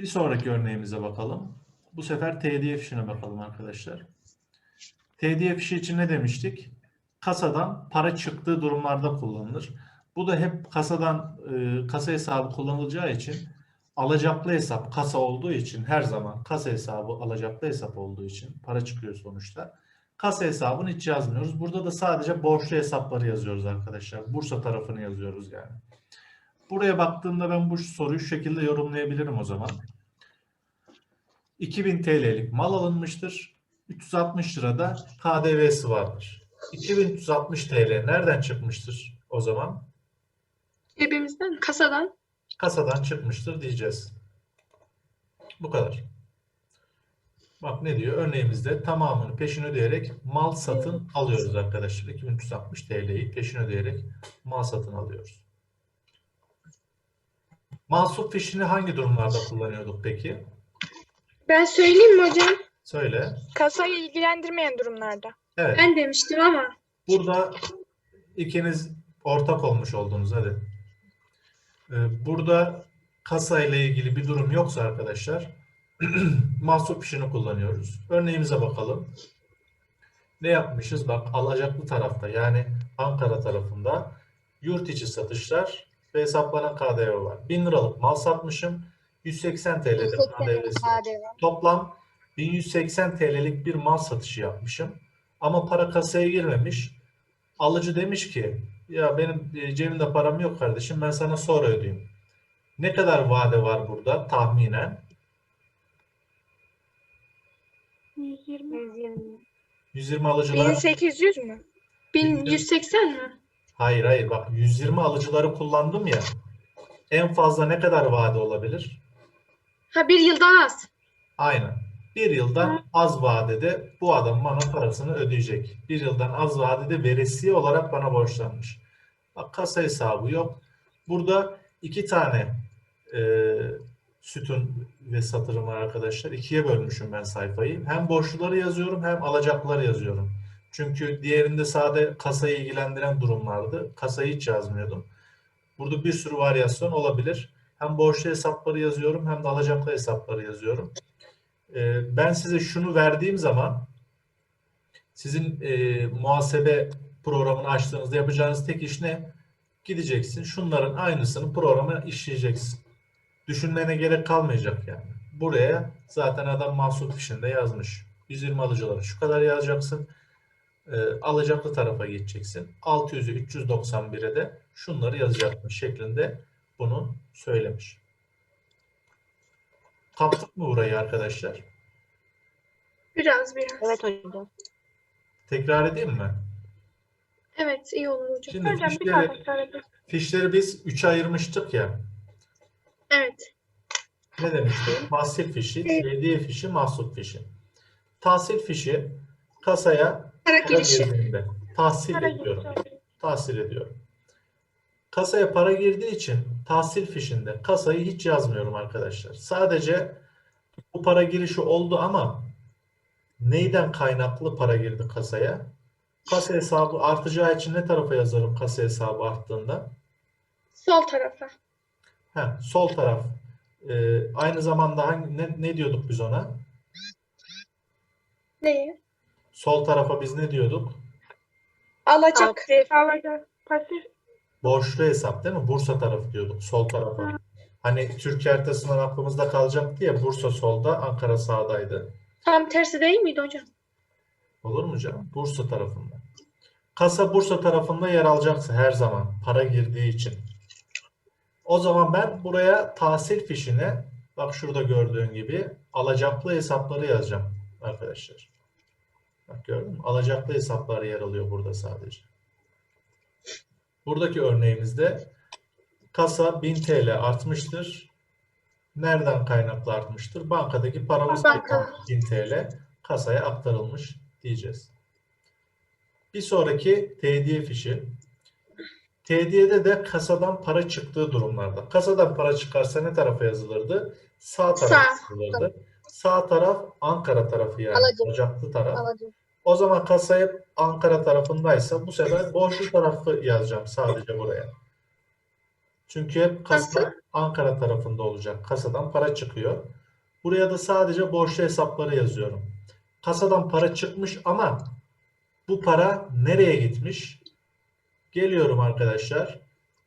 Bir sonraki örneğimize bakalım. Bu sefer TDF fişine bakalım arkadaşlar. TDF fişi için ne demiştik? Kasadan para çıktığı durumlarda kullanılır. Bu da hep kasadan e, kasa hesabı kullanılacağı için alacaklı hesap kasa olduğu için her zaman kasa hesabı alacaklı hesap olduğu için para çıkıyor sonuçta. Kasa hesabını hiç yazmıyoruz. Burada da sadece borçlu hesapları yazıyoruz arkadaşlar. Bursa tarafını yazıyoruz yani. Buraya baktığımda ben bu soruyu şu şekilde yorumlayabilirim o zaman. 2000 TL'lik mal alınmıştır. 360 lirada KDV'si vardır. 2360 TL nereden çıkmıştır o zaman? Cebimizden, kasadan. Kasadan çıkmıştır diyeceğiz. Bu kadar. Bak ne diyor? Örneğimizde tamamını peşin ödeyerek mal satın alıyoruz arkadaşlar. 2360 TL'yi peşin ödeyerek mal satın alıyoruz. Mahsup fişini hangi durumlarda kullanıyorduk peki? Ben söyleyeyim mi hocam? Söyle. Kasayı ilgilendirmeyen durumlarda. Evet. Ben demiştim ama. Burada ikiniz ortak olmuş oldunuz hadi. Ee, Burada kasa ile ilgili bir durum yoksa arkadaşlar mahsup işini kullanıyoruz. Örneğimize bakalım. Ne yapmışız? Bak alacaklı tarafta yani Ankara tarafında yurt içi satışlar ve hesaplanan KDV var. 1000 liralık mal satmışım. 180 TL'de 180 KDV'si var. KDV. Toplam 1180 TL'lik bir mal satışı yapmışım. Ama para kasaya girmemiş. Alıcı demiş ki ya benim e, cebimde param yok kardeşim ben sana sonra ödeyeyim. Ne kadar vade var burada tahminen? 120. 120. 120 alıcılara 1800 mü? 1180 mi? hayır hayır bak 120 alıcıları kullandım ya en fazla ne kadar vade olabilir? Ha bir yıldan az. Aynen. Bir yıldan az vadede bu adam bana parasını ödeyecek. Bir yıldan az vadede veresiye olarak bana borçlanmış. Bak kasa hesabı yok. Burada iki tane e, sütun ve satırım var arkadaşlar. İkiye bölmüşüm ben sayfayı. Hem borçluları yazıyorum hem alacakları yazıyorum. Çünkü diğerinde sade kasayı ilgilendiren durumlardı. Kasayı hiç yazmıyordum. Burada bir sürü varyasyon olabilir. Hem borçlu hesapları yazıyorum hem de alacaklı hesapları yazıyorum. Ee, ben size şunu verdiğim zaman sizin e, muhasebe programını açtığınızda yapacağınız tek iş ne? Gideceksin. Şunların aynısını programa işleyeceksin. Düşünmene gerek kalmayacak yani. Buraya zaten adam mahsup fişinde yazmış. 120 alıcıları şu kadar yazacaksın. Ee, alacaklı tarafa geçeceksin. 600'ü 391'e de şunları yazacakmış şeklinde bunu söylemiş. Kaptık mı burayı arkadaşlar? Biraz biraz. Evet hocam. Tekrar edeyim mi? Evet iyi olur hocam. Şimdi Hocam bir daha fişleri, tekrar edin. fişleri biz 3'e ayırmıştık ya. Evet. Ne demişti? Mahsil fişi, hediye fişi, mahsup fişi. Tahsil fişi kasaya Para para girişi. girdiğinde tahsil Para ediyorum. Tahsil ediyorum. Kasaya para girdiği için tahsil fişinde kasayı hiç yazmıyorum arkadaşlar. Sadece bu para girişi oldu ama neyden kaynaklı para girdi kasaya? Kasa hesabı artacağı için ne tarafa yazarım kasa hesabı arttığında? Sol tarafa. Heh, sol taraf. Ee, aynı zamanda hangi, ne, ne diyorduk biz ona? Neyi? Sol tarafa biz ne diyorduk? Alacak. Alacak. Pasif. Borçlu hesap değil mi? Bursa tarafı diyorduk sol tarafa. Hani Türkiye haritasından aklımızda kalacaktı ya Bursa solda, Ankara sağdaydı. Tam tersi değil miydi hocam? Olur mu canım? Bursa tarafında. Kasa Bursa tarafında yer alacaksa her zaman para girdiği için. O zaman ben buraya tahsil fişine bak şurada gördüğün gibi alacaklı hesapları yazacağım arkadaşlar. Bak gördün mü? Alacaklı hesaplar yer alıyor burada sadece. Buradaki örneğimizde kasa 1000 TL artmıştır. Nereden kaynaklı artmıştır? Bankadaki paramız Banka. 1000 TL kasaya aktarılmış diyeceğiz. Bir sonraki tediye fişi. Tediyede de kasadan para çıktığı durumlarda. Kasadan para çıkarsa ne tarafa yazılırdı? Sağ taraf Sağ. yazılırdı. Sağ taraf Ankara tarafı yani. Alacak. Alacaklı taraf. Alacak. O zaman kasa hep Ankara tarafındaysa bu sefer borçlu tarafı yazacağım sadece buraya. Çünkü hep kasa Nasıl? Ankara tarafında olacak. Kasadan para çıkıyor. Buraya da sadece borçlu hesapları yazıyorum. Kasadan para çıkmış ama bu para nereye gitmiş? Geliyorum arkadaşlar.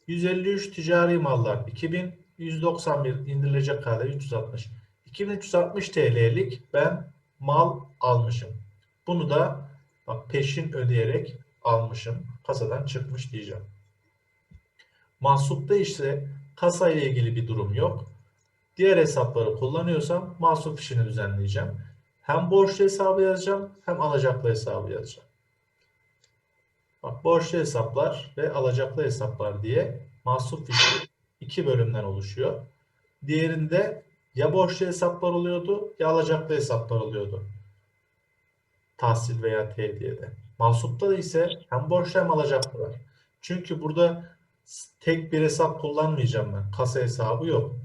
153 ticari mallar 2000, 191 indirilecek KDV 360. 2360 TL'lik ben mal almışım. Bunu da bak peşin ödeyerek almışım. Kasadan çıkmış diyeceğim. Mahsupta ise kasa ile ilgili bir durum yok. Diğer hesapları kullanıyorsam mahsup işini düzenleyeceğim. Hem borçlu hesabı yazacağım hem alacaklı hesabı yazacağım. Bak borçlu hesaplar ve alacaklı hesaplar diye mahsup fişi iki bölümden oluşuyor. Diğerinde ya borçlu hesaplar oluyordu ya alacaklı hesaplar oluyordu. Tahsil veya tediyede. Mahsupta da ise hem borçlu hem alacaklı var. Çünkü burada tek bir hesap kullanmayacağım ben. Kasa hesabı yok.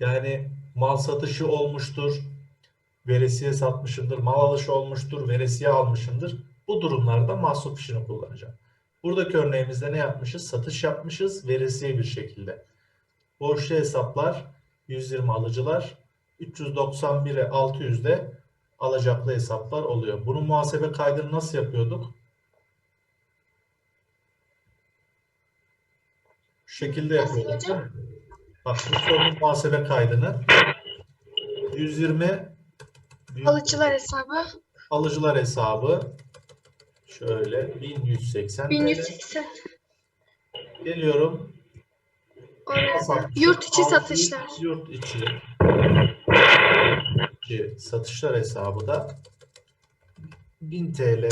Yani mal satışı olmuştur, veresiye satmışımdır, mal alışı olmuştur, veresiye almışımdır. Bu durumlarda mahsup fişini kullanacağım. Buradaki örneğimizde ne yapmışız? Satış yapmışız, veresiye bir şekilde. Borçlu hesaplar 120 alıcılar, 391'e 600'de alacaklı hesaplar oluyor. Bunun muhasebe kaydını nasıl yapıyorduk? Şu şekilde yapıyorduk. hocam? değil mi? Bak bu sorunun muhasebe kaydını 120 büyük Alıcılar hesabı alıcılar hesabı şöyle 1180 TL. 1180. Geliyorum. Satış, Yurt içi 600 satışlar. Yurt içi, içi satışlar hesabı da 1000 TL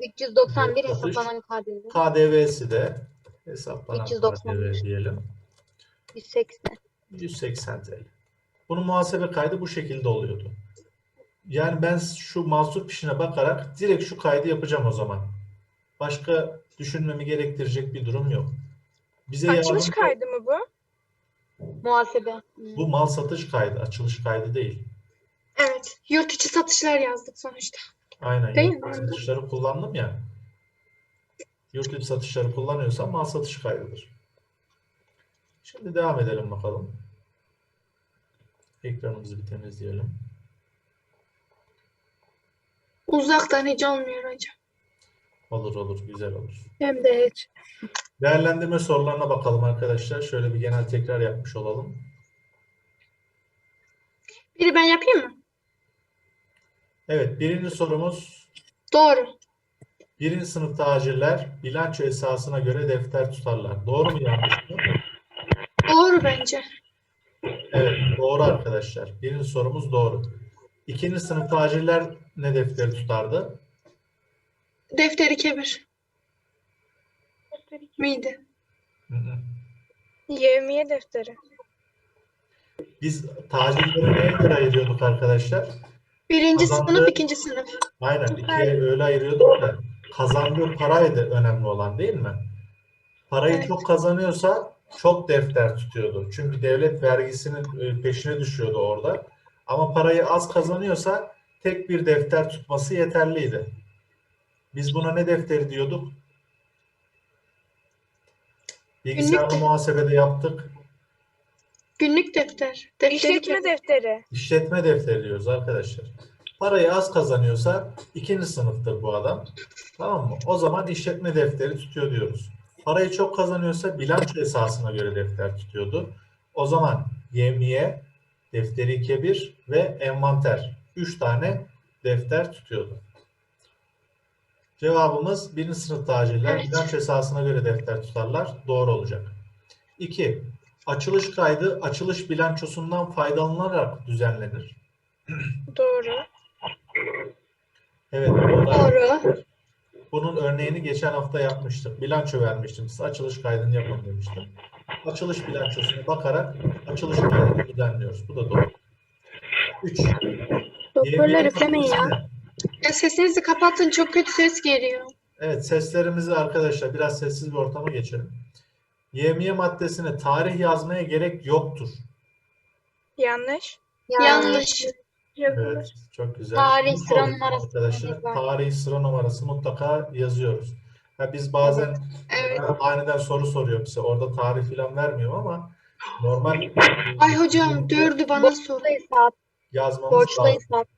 391 Evet, satış. hesaplanan KDV. KDV'si de hesaplanan 390. KDV diyelim. 180. 180 TL. Bunun muhasebe kaydı bu şekilde oluyordu. Yani ben şu mahsur fişine bakarak direkt şu kaydı yapacağım o zaman. Başka düşünmemi gerektirecek bir durum yok. Bize Açılış yardımcı- kaydı mı bu? Muhasebe. Bu mal satış kaydı, açılış kaydı değil. Evet. Yurt içi satışlar yazdık sonuçta. Aynen. Değil yurt mi? satışları kullandım ya. Yurt dışı satışları kullanıyorsam mal satış kaydıdır. Şimdi devam edelim bakalım. Ekranımızı bir temizleyelim. Uzaktan hiç olmuyor hocam. Olur olur, güzel olur. Hem de hiç. Değerlendirme sorularına bakalım arkadaşlar. Şöyle bir genel tekrar yapmış olalım. Biri ben yapayım mı? Evet, birinci sorumuz. Doğru. Birinci sınıf tacirler bilanço esasına göre defter tutarlar. Doğru mu yanlış mı? Doğru bence. Evet, doğru arkadaşlar. Birinci sorumuz doğru. İkinci sınıf tacirler ne defteri tutardı? Defteri kebir miydi? Hı hı. Yevmiye defteri. Biz tacirleri neye göre ayırıyorduk arkadaşlar? Birinci Kazandığı- sınıf, ikinci sınıf. Aynen ikiye öyle ayırıyorduk da kazandığı paraydı önemli olan değil mi? Parayı Evet. çok kazanıyorsa çok defter tutuyordu. Çünkü devlet vergisinin e, peşine düşüyordu orada. Ama parayı az kazanıyorsa tek bir defter tutması yeterliydi. Biz buna ne defteri diyorduk? Bilgisayarlı Günlük de- muhasebede yaptık. Günlük defter. Defteri İşletme kebir. defteri. İşletme defteri diyoruz arkadaşlar. Parayı az kazanıyorsa ikinci sınıftır bu adam. Tamam mı? O zaman işletme defteri tutuyor diyoruz. Parayı çok kazanıyorsa bilanço esasına göre defter tutuyordu. O zaman yemiye, defteri kebir ve envanter. Üç tane defter tutuyordu. Cevabımız birinci sınıf tacirler Evet. bilanço esasına göre defter tutarlar. Doğru olacak. 2. Açılış kaydı açılış bilançosundan faydalanarak düzenlenir. Doğru. Evet, doğru. Doğru. Bunun örneğini geçen hafta yapmıştık. Bilanço vermiştim size. Açılış kaydını yapın demiştim. Açılış bilançosuna bakarak açılış kaydını düzenliyoruz. Bu da doğru. 3. Doktorlar üflemeyin ya. Ya sesinizi kapatın. Çok kötü ses geliyor. Evet, seslerimizi arkadaşlar biraz sessiz bir ortama geçelim. Yemiye maddesine tarih yazmaya gerek yoktur. Yanlış. Yanlış. Evet, çok güzel. Tarih, sıra numarası Arkadaşlar, tarih sıra numarası mutlaka yazıyoruz. Ha, biz bazen Evet. aniden soru soruyorum size. Orada tarih falan vermiyorum ama normal Ay hocam dördü bana sor. Borçlu hesap. yazmamız Borçlu lazım. hesap.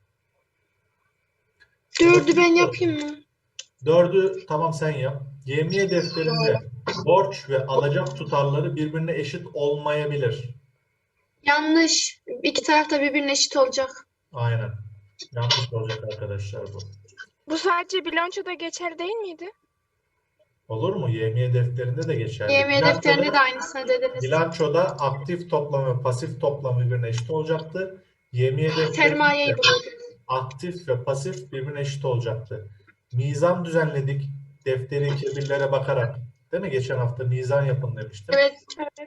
Dördü ben yapayım mı? Dördü tamam sen yap. Yemiye defterinde borç ve alacak tutarları birbirine eşit olmayabilir. Yanlış. İki taraf da birbirine eşit olacak. Aynen. Yanlış olacak arkadaşlar bu. Bu sadece bilançoda geçer değil miydi? Olur mu? Yemiye defterinde de geçerli. YM Bilançoda- defterinde de aynısını dediniz. Bilançoda aktif toplam ve pasif toplam birbirine eşit olacaktı. Yemiye defterinde Sermayeyi buluyorduk. Aktif ve pasif birbirine eşit olacaktı. Mizan düzenledik defteri kebirlere bakarak. Değil mi? Geçen hafta mizan yapın demiştim. Evet.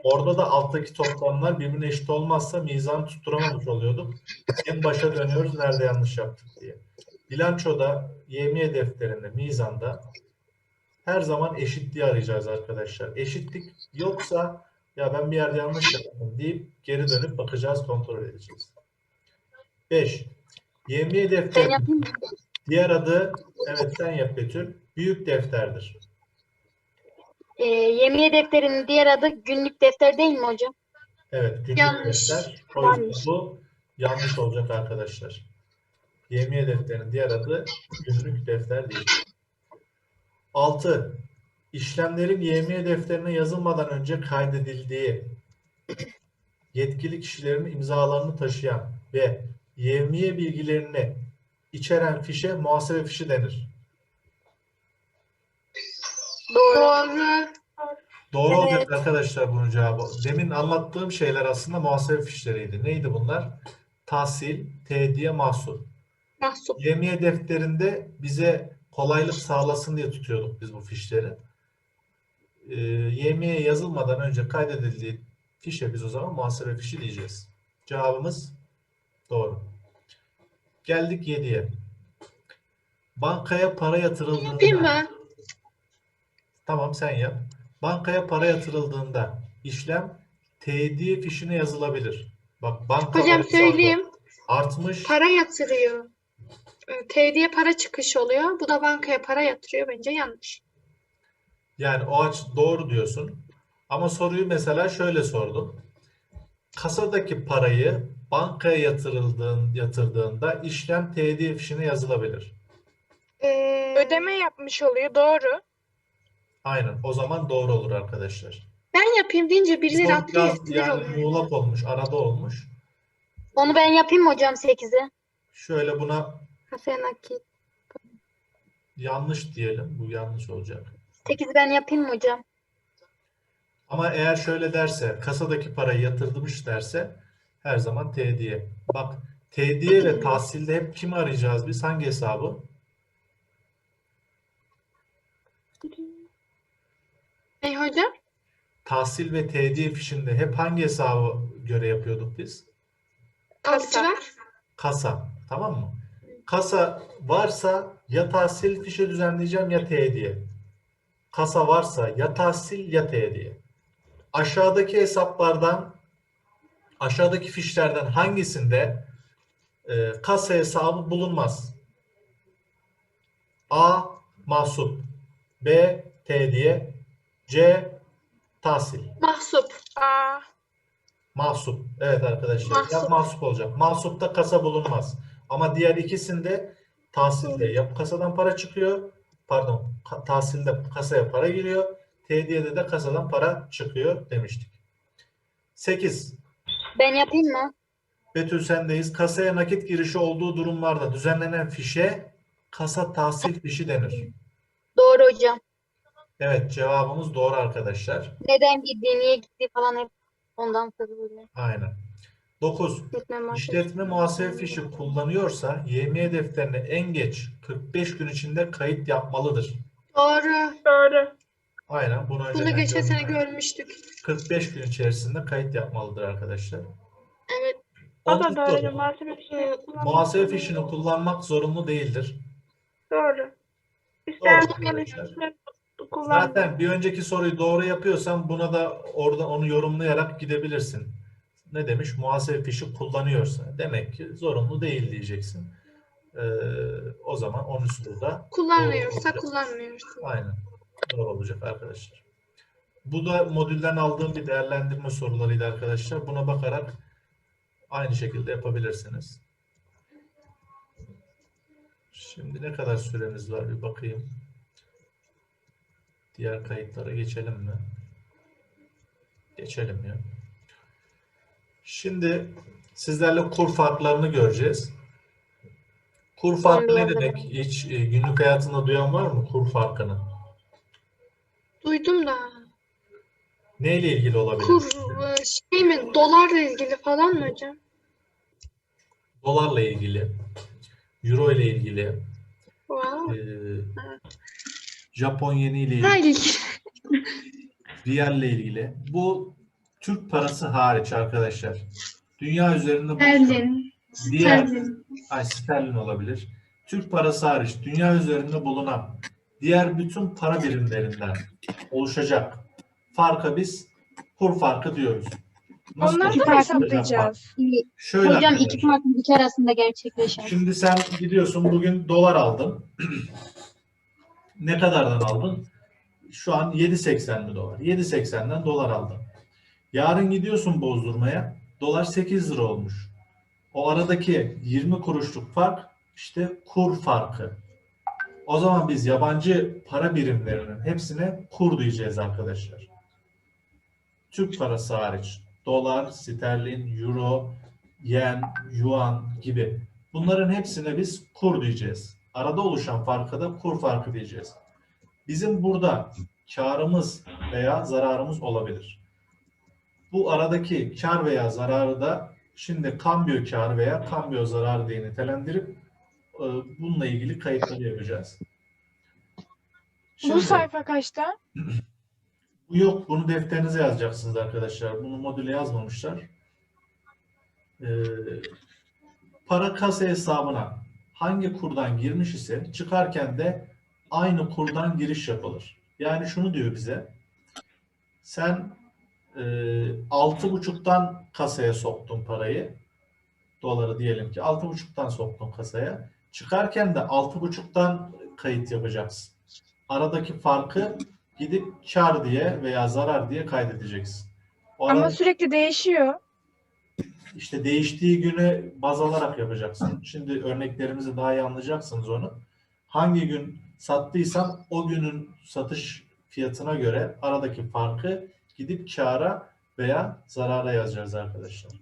Orada da alttaki toplamlar birbirine eşit olmazsa mizan tutturamamış oluyorduk. En başa dönüyoruz nerede yanlış yaptık diye. Bilançoda, yemiye defterinde, mizanda her zaman eşitliği arayacağız arkadaşlar. Eşitlik yoksa ya ben bir yerde yanlış yaptım deyip geri dönüp bakacağız, kontrol edeceğiz. 5. Yemiye Ben defteri yapayım mı? diğer adı evet sen yap Betül. Büyük defterdir. Ee, yemiye defterinin diğer adı günlük defter değil mi hocam? Evet, günlük Yanlış. defter. O yüzden Yanlış. bu yanlış olacak arkadaşlar. Yemiye defterinin diğer adı günlük defter değil. 6. İşlemlerin yemiye defterine yazılmadan önce kaydedildiği yetkili kişilerin imzalarını taşıyan ve yevmiye bilgilerini içeren fişe muhasebe fişi denir. Doğru. Doğru. Evet. olacak arkadaşlar bunun cevabı. Demin anlattığım şeyler aslında muhasebe fişleriydi. Neydi bunlar? Tahsil, tediye, mahsul. Mahsup. Yemiye defterinde bize kolaylık sağlasın diye tutuyorduk biz bu fişleri. Ee, yemiye yazılmadan önce kaydedildiği fişe biz o zaman muhasebe fişi diyeceğiz. Cevabımız doğru. Geldik 7'ye. Bankaya para Yapayım yatırıldığında mı? Tamam sen yap. Bankaya para yatırıldığında işlem tediye fişine yazılabilir. Bak banka Hocam söyleyeyim. artmış. Para yatırıyor. Ee, TD'ye para çıkış oluyor. Bu da bankaya para yatırıyor. Bence yanlış. Yani o aç doğru diyorsun. Ama soruyu mesela şöyle sordum. Kasadaki parayı bankaya yatırıldığın, yatırdığında işlem tediye fişine yazılabilir. Ee, Ödeme yapmış oluyor doğru. Aynen. O zaman doğru olur arkadaşlar. ben yapayım deyince birileri Son atlıyor. biraz yani oluyor. muğlak olmuş, arada olmuş. Onu ben yapayım mı hocam 8'i? Şöyle buna Kasaya nakit. yanlış diyelim. Bu yanlış olacak. 8'i ben yapayım mı hocam? Ama eğer şöyle derse, kasadaki parayı yatırmış derse her zaman tediye. Bak, tediye ve tahsilde hep kimi arayacağız biz? Hangi hesabı? Ne hocam? Tahsil ve tediye fişinde hep hangi hesabı göre yapıyorduk biz? Kasa. Kasa. Tamam mı? Kasa varsa ya tahsil fişi düzenleyeceğim ya tediye. Kasa varsa ya tahsil ya tediye. Aşağıdaki hesaplardan aşağıdaki fişlerden hangisinde e, kasa hesabı bulunmaz? A. Mahsup B. Tediye C. Tahsil. Mahsup. Aa, Mahsup. Evet arkadaşlar. Mahsup. Ya mahsup olacak. Mahsupta kasa bulunmaz. Ama diğer ikisinde tahsilde ya kasadan para çıkıyor. Pardon. ka- tahsilde kasaya para giriyor. Tediyede de kasadan para çıkıyor demiştik. 8. Ben yapayım mı? Betül sendeyiz. Kasaya nakit girişi olduğu durumlarda düzenlenen fişe kasa tahsil fişi denir. Doğru hocam. Evet cevabımız doğru arkadaşlar. Neden gittiği, niye gittiği falan hep ondan böyle. Aynen. 9. İşletme muhasebe fişi kullanıyorsa YMY defterine en geç 45 gün içinde kayıt yapmalıdır. Doğru. doğru. Aynen bunu Bunu önceden geçen sene görmüştük. 45 gün içerisinde kayıt yapmalıdır arkadaşlar. Evet. O da Otuz doğru. soru. Muhasebe fişini kullanmak Muhasebe fişini kullanmak zorunlu değildir. Doğru. İster Doğru kullan, arkadaşlar. kullan. Zaten bir önceki soruyu doğru yapıyorsan buna da orada onu yorumlayarak gidebilirsin. Ne demiş? Muhasebe fişi kullanıyorsa. Demek ki zorunlu değil diyeceksin. Ee, o zaman 13 soruda Kullanmıyorsa olacak. kullanmıyorsun. Aynen. Doğru olacak arkadaşlar. Bu da modülden aldığım bir değerlendirme sorularıydı arkadaşlar. Buna bakarak aynı şekilde yapabilirsiniz. Şimdi ne kadar süremiz var bir bakayım. Diğer kayıtlara geçelim mi? Geçelim ya. Şimdi sizlerle kur farklarını göreceğiz. Kur farkı ne demek? Hiç e, günlük hayatında duyan var mı kur farkını? Duydum da. Neyle ilgili olabilir? Kur e, şey mi dolarla ilgili falan mı hocam? Dolarla ilgili, euro ile ilgili, Wow. e, Japon yeni ile ilgili, ilgili. riyal ile ilgili. Bu Türk parası hariç arkadaşlar. Dünya üzerinde Sterlin. diğer Sterlin. ay sterlin olabilir. Türk parası hariç dünya üzerinde bulunan diğer bütün para birimlerinden oluşacak farka biz kur farkı diyoruz. Nasıl Onları da hesaplayacağız? Şöyle Hocam arkadaşlar. iki farklı ülke arasında gerçekleşen. Şimdi sen gidiyorsun bugün dolar aldın. ne kadardan aldın? Şu an 7.80 mi dolar? 7.80'den dolar aldın. Yarın gidiyorsun bozdurmaya. Dolar 8 lira olmuş. O aradaki 20 kuruşluk fark işte kur farkı. O zaman biz yabancı para birimlerinin hepsine kur diyeceğiz arkadaşlar. Türk parası hariç. Dolar, sterlin, euro, yen, yuan gibi. Bunların hepsine biz kur diyeceğiz. Arada oluşan farka da kur farkı diyeceğiz. Bizim burada karımız veya zararımız olabilir. Bu aradaki kar veya zararı da şimdi kambiyo kar veya kambiyo zararı diye nitelendirip bununla ilgili kayıtları yapacağız. Şimdi- Bu sayfa kaçta? bu yok. Bunu defterinize yazacaksınız arkadaşlar. Bunu modüle yazmamışlar. Ee, para kasa hesabına hangi kurdan girmiş ise çıkarken de aynı kurdan giriş yapılır. Yani şunu diyor bize. Sen e, altı buçuktan kasaya soktun parayı. Doları diyelim ki altı buçuktan soktun kasaya. Çıkarken de altı buçuktan kayıt yapacaksın. Aradaki farkı gidip kar diye veya zarar diye kaydedeceksin. O Ama arada sürekli değişiyor. işte değiştiği günü baz alarak yapacaksın. Şimdi örneklerimizi daha iyi anlayacaksınız onu. Hangi gün sattıysan o günün satış fiyatına göre aradaki farkı gidip kara veya zarara yazacağız arkadaşlar.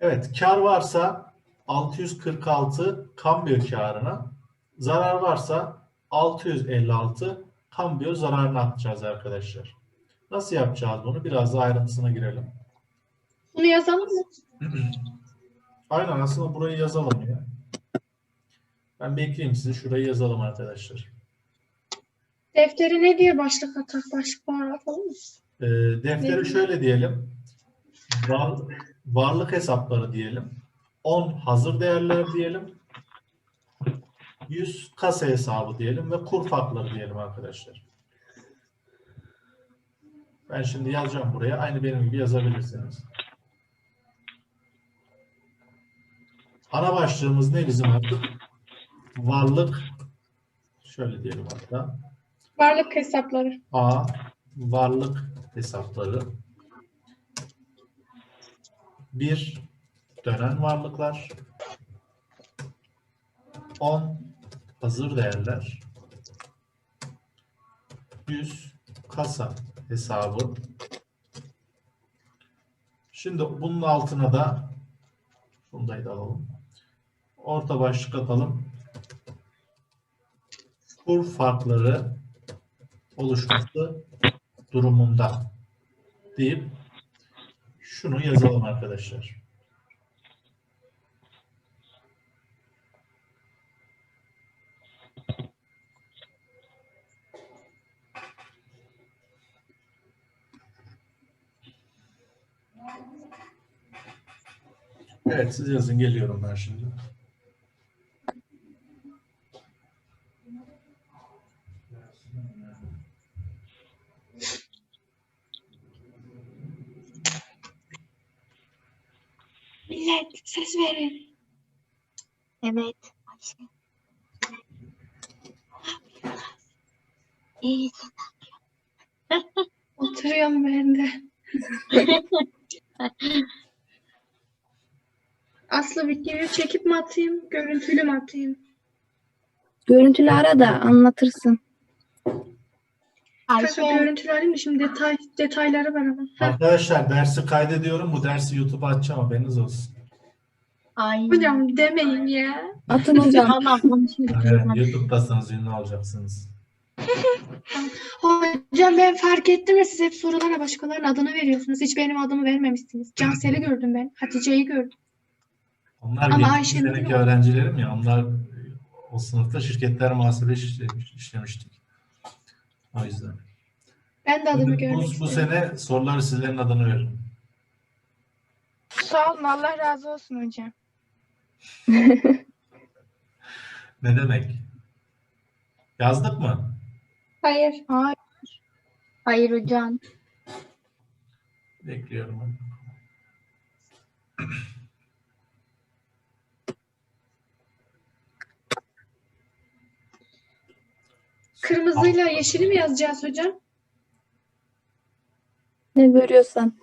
Evet, kar varsa 646 kambiyo karına, zarar varsa 656 kambiyo zararına atacağız arkadaşlar. Nasıl yapacağız bunu? Biraz daha ayrıntısına girelim. Bunu yazalım mı? Aynen aslında burayı yazalım ya. Ben bekleyeyim sizi. Şurayı yazalım arkadaşlar. Defteri ne diye başlık atar? Başlık atalım mı? Ee, defteri şöyle diyelim. Var, varlık hesapları diyelim. 10 hazır değerler diyelim. 100 kasa hesabı diyelim ve kur farkları diyelim arkadaşlar. Ben şimdi yazacağım buraya. Aynı benim gibi yazabilirsiniz. Ana başlığımız ne bizim artık? Varlık şöyle diyelim hatta. Varlık hesapları. A. Varlık hesapları. Bir Dönen varlıklar. 10 Hazır değerler. 100 Kasa hesabı. Şimdi bunun altına da Bundayı da alalım. Orta başlık atalım. Kur farkları oluşması durumunda deyip şunu yazalım arkadaşlar. Evet siz yazın geliyorum ben şimdi. Millet ses verin. Evet. Ayşe. İyi. Oturuyorum ben de. Aslı videoyu çekip mi atayım, görüntülü mü atayım? Görüntülü ara da anlatırsın. Kanka görüntülü alayım da şimdi detay, detayları var ama. Arkadaşlar dersi kaydediyorum. Bu dersi YouTube'a açacağım haberiniz olsun. Ay. Hocam demeyin ya. Atın hocam. Allah konuşayım. Evet, YouTube'dasınız, ünlü olacaksınız. Hocam ben fark ettim ya siz hep sorulara başkalarının adını veriyorsunuz. Hiç benim adımı vermemişsiniz. Cansel'i gördüm ben. Hatice'yi gördüm. Onlar Ama Ayşe'nin seneki öğrencilerim ya. Onlar o sınıfta şirketler muhasebe işlemiş, işlemiştik. O yüzden. Ben de adımı Bu, görmek bu, bu sene soruları sizlerin adını veririm. Sağ olun. Allah razı olsun hocam. Ne demek? Yazdık mı? Hayır. Hayır. Hayır hocam. Bekliyorum. Kırmızıyla yeşili mi yazacağız hocam? Ne görüyorsan.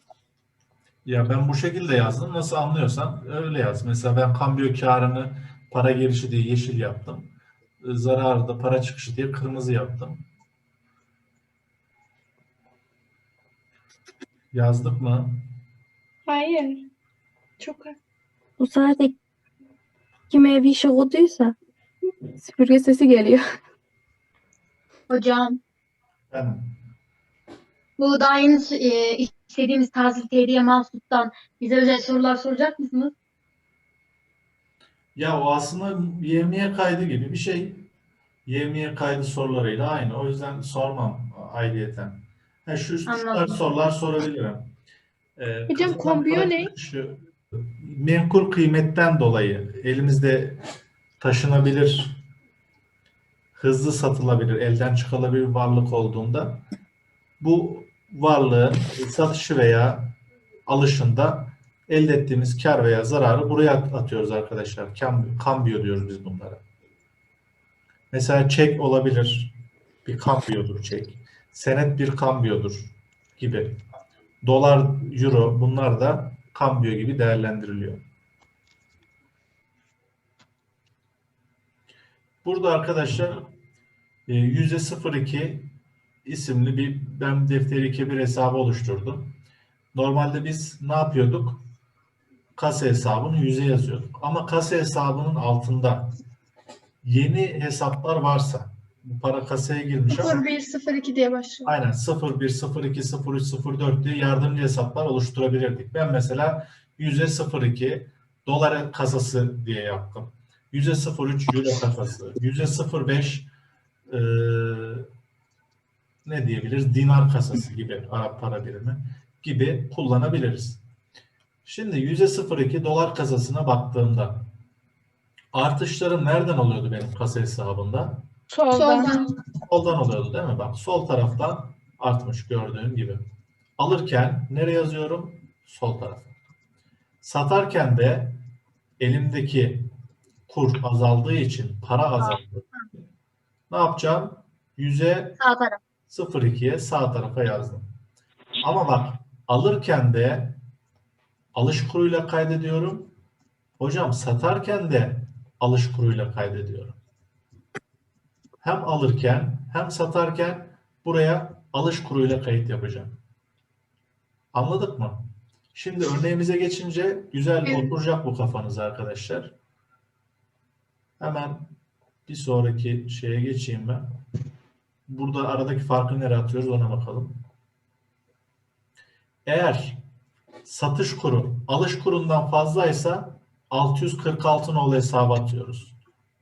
Ya ben bu şekilde yazdım. Nasıl anlıyorsan öyle yaz. Mesela ben kambiyo karını para girişi diye yeşil yaptım. E, Zararı da para çıkışı diye kırmızı yaptım. Yazdık mı? Hayır. Çok az. Bu saate kim ev işi okuduysa süpürge sesi geliyor. Hocam. Ben Bu daha yeni e, istediğimiz tahsil tehliye mahsustan bize özel sorular soracak mısınız? Ya o aslında YMY kaydı gibi bir şey. YMY kaydı sorularıyla aynı. O yüzden sormam ayrıyeten. Ha, şu, şu Anladım. tarz sorular sorabilirim. Ee, Hocam, kazanılan kombiyo para ne? çıkışı, menkul kıymetten dolayı elimizde taşınabilir, hızlı satılabilir, elden çıkılabilir varlık olduğunda bu varlığın satışı veya alışında elde ettiğimiz kar veya zararı buraya at- atıyoruz arkadaşlar. Kam- Kambiyo diyoruz biz bunlara. Mesela çek olabilir. Bir kambiyodur çek. Senet bir kambiyodur gibi. Dolar, euro bunlar da kambiyo gibi değerlendiriliyor. Burada arkadaşlar e, yüzde 0.2 isimli bir ben defteri 2 bir hesabı oluşturdum. Normalde biz ne yapıyorduk? Kasa hesabını yüze yazıyorduk. Ama kasa hesabının altında yeni hesaplar varsa bu para kasaya girmiş ama 0102 diye başlıyor. aynen 01, 02, 03, 04 diye yardımcı hesaplar oluşturabilirdik. Ben mesela yüze 02 dolar kasası diye yaptım. Yüze 03 euro kasası. Yüze 05 eee ne diyebiliriz? Dinar kasası gibi Arap para birimi gibi kullanabiliriz. Şimdi yüze 02 dolar kasasına baktığımda artışlarım nereden oluyordu benim kasa hesabında? Soldan. Soldan. Soldan oluyordu değil mi? Bak sol taraftan artmış gördüğün gibi. Alırken nereye yazıyorum? Sol tarafa. Satarken de elimdeki kur azaldığı için para azaldı. Ne yapacağım? Yüze Sağ taraf. 02'ye sağ tarafa yazdım. Ama bak alırken de alış kuruyla kaydediyorum. Hocam satarken de alış kuruyla kaydediyorum. Hem alırken hem satarken buraya alış kuruyla kayıt yapacağım. Anladık mı? Şimdi örneğimize geçince güzel Evet. oturacak bu kafanıza arkadaşlar. Hemen bir sonraki şeye geçeyim ben. Burada aradaki farkı nereye atıyoruz ona bakalım. Eğer satış kuru alış kurundan fazlaysa 646 nolu hesaba atıyoruz.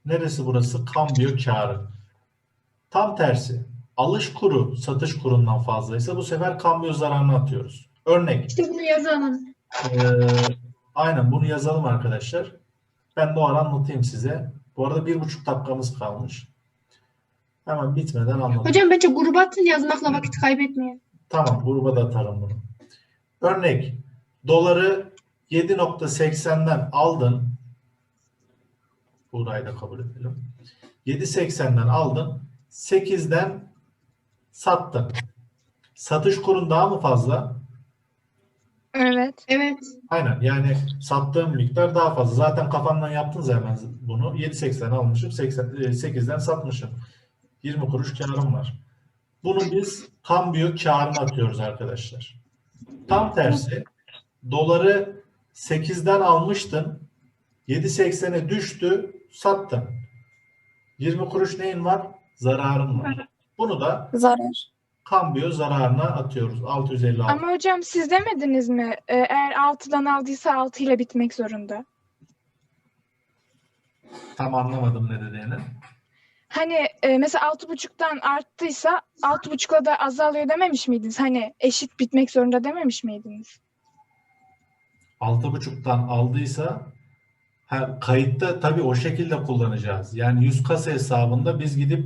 Neresi burası? Kambiyo karı. Tam tersi. Alış kuru satış kurundan fazlaysa bu sefer kambiyo zararını atıyoruz. Örnek. İşte bunu yazalım. Ee, aynen bunu yazalım arkadaşlar. Ben de o ara anlatayım size. Bu arada bir buçuk dakikamız kalmış. Hemen bitmeden anlatayım. Hocam bence gruba atın yazmakla vakit kaybetmeyin. Tamam gruba da atarım bunu. Örnek doları 7.80'den aldın. Burayı da kabul edelim. 7.80'den aldın. 8'den sattın. Satış kurun daha mı fazla? Evet. Evet. Aynen yani sattığım miktar daha fazla. Zaten kafandan yaptın hemen bunu. 7.80 almışım, 80, 8'den satmışım. 20 kuruş karım var. Bunu biz kambiyo karına atıyoruz arkadaşlar. Tam tersi doları 8'den almıştın. 7.80'e düştü, sattın. 20 kuruş neyin var? Zararın var. Bunu da Zarar. Kambiyo zararına atıyoruz. 656. Ama hocam siz demediniz mi? Ee, Eğer 6'dan aldıysa 6 ile bitmek zorunda. Tam anlamadım ne dediğini. Hani e, mesela 6.5'tan arttıysa 6.5'la da azalıyor dememiş miydiniz? Hani eşit bitmek zorunda dememiş miydiniz? Altı buçuktan aldıysa ha, kayıtta tabii o şekilde kullanacağız. Yani 100 kasa hesabında biz gidip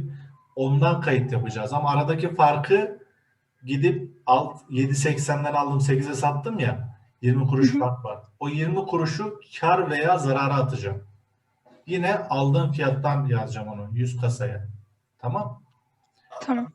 ondan kayıt yapacağız. Ama aradaki farkı gidip alt 7.80'den aldım 8'e sattım ya 20 kuruş fark var. O 20 kuruşu kar veya zarara atacağım. Yine aldığım fiyattan yazacağım onu 100 kasaya. Tamam? Tamam.